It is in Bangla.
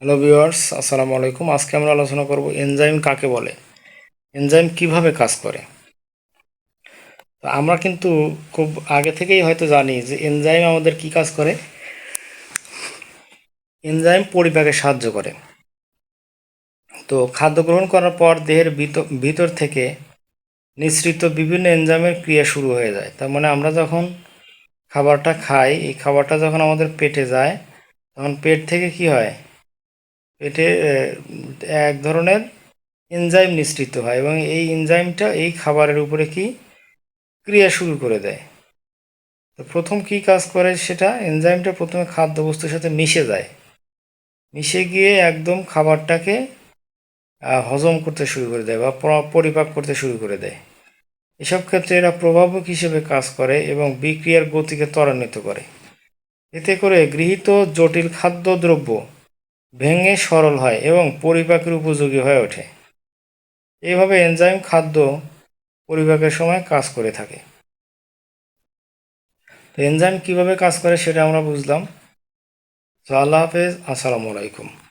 হ্যালো ভিউয়ার্স, আসসালামু আলাইকুম। আজকে আমরা আলোচনা করব এনজাইম কাকে বলে? এনজাইম কীভাবে কাজ করে? আমরা কিন্তু খুব আগে থেকেই হয়তো জানি যে এনজাইম আমাদের কি কাজ করে? এনজাইম পরিপাকে সাহায্য করে। তো খাদ্য গ্রহণ করার পর দেহের ভিত- ভিতর থেকে নিঃসৃত বিভিন্ন এনজাইমের ক্রিয়া শুরু হয়ে যায়। তার মানে আমরা যখন খাবারটা খাই, এই খাবারটা যখন আমাদের পেটে যায়, তখন পেট থেকে কি হয়? পেটে এক ধরনের এনজাইম নিঃসৃত হয় এবং এই এনজাইমটা এই খাবারের উপরে কি ক্রিয়া শুরু করে দেয়। তো প্রথম কি কাজ করে সেটা? এনজাইমটা প্রথমে খাদ্যবস্তুর সাথে মিশে যায়। মিশে গিয়ে একদম খাবারটাকে হজম করতে শুরু করে দেয় বা পরিপাক করতে শুরু করে দেয়। এসব ক্ষেত্রে এরা প্রভাবক হিসেবে কাজ করে এবং বিক্রিয়ার গতিকে ত্বরান্বিত করে। এতে করে গৃহীত জটিল খাদ্যদ্রব্য ভেঙে সরল হয় এবং পরিপাকের উপযোগী হয়ে ওঠে। এইভাবে এনজাইম খাদ্য পরিপাকের সময় কাজ করে থাকে। তো এনজাইম কীভাবে কাজ করে সেটা আমরা বুঝলাম। তো আল্লাহ হাফেজ, আসসালামু আলাইকুম।